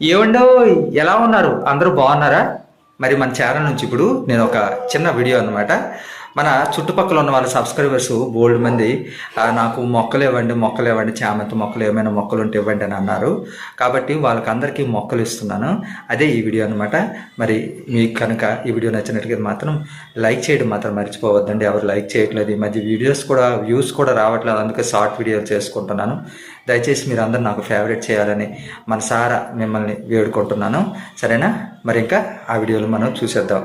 ఏమండో ఎలా ఉన్నారు? అందరూ బాగున్నారా? మరి మన ఛానల్ నుంచి ఇప్పుడు నేను ఒక చిన్న వీడియో అన్నమాట. మన చుట్టుపక్కల ఉన్న వాళ్ళ సబ్స్క్రైబర్స్ బోల్డ్ మంది నాకు మొక్కలు ఇవ్వండి మొక్కలు ఇవ్వండి చామంతి మొక్కలు ఏమైనా మొక్కలు ఉంటే ఇవ్వండి అని అన్నారు. కాబట్టి వాళ్ళకందరికీ మొక్కలు ఇస్తున్నాను. అదే ఈ వీడియో అనమాట మరి మీకు కనుక ఈ వీడియో నచ్చినట్లయితే మాత్రం లైక్ చేయడం మాత్రం మర్చిపోవద్దండి. ఎవరు లైక్ చేయట్లేదు ఈ మధ్య వీడియోస్ కూడా వ్యూస్ కూడా రావట్లేదు. అందుకే షార్ట్ వీడియోలు చేసుకుంటున్నాను. దయచేసి మీరు అందరూ నాకు ఫేవరెట్ చేయాలని మనసారా మిమ్మల్ని వేడుకుంటున్నాను. సరేనా? మరి ఇంకా ఆ వీడియోలు మనం చూసేద్దాం.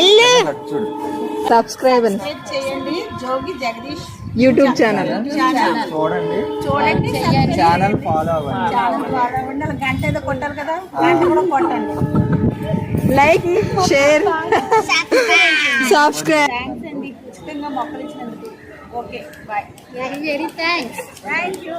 ఇల్లు సబ్స్క్రైబ్ చేయండి. Jogi Jagadeesh YouTube channel. చూడండి. చూడండి. ఛానల్ ఫాలో అవ్వండి. ఛానల్ ఫాలో అవ్వండి. అలా గంట ఏదో కొట్టారు కదా గంట కూడా కొట్టండి లైక్ షేర్ సబ్స్క్రైబ్ థ్యాంక్స్ అండి. ఉచితంగా మొక్కలు ఇచ్చినందుకు. Okay bye very very thanks thank you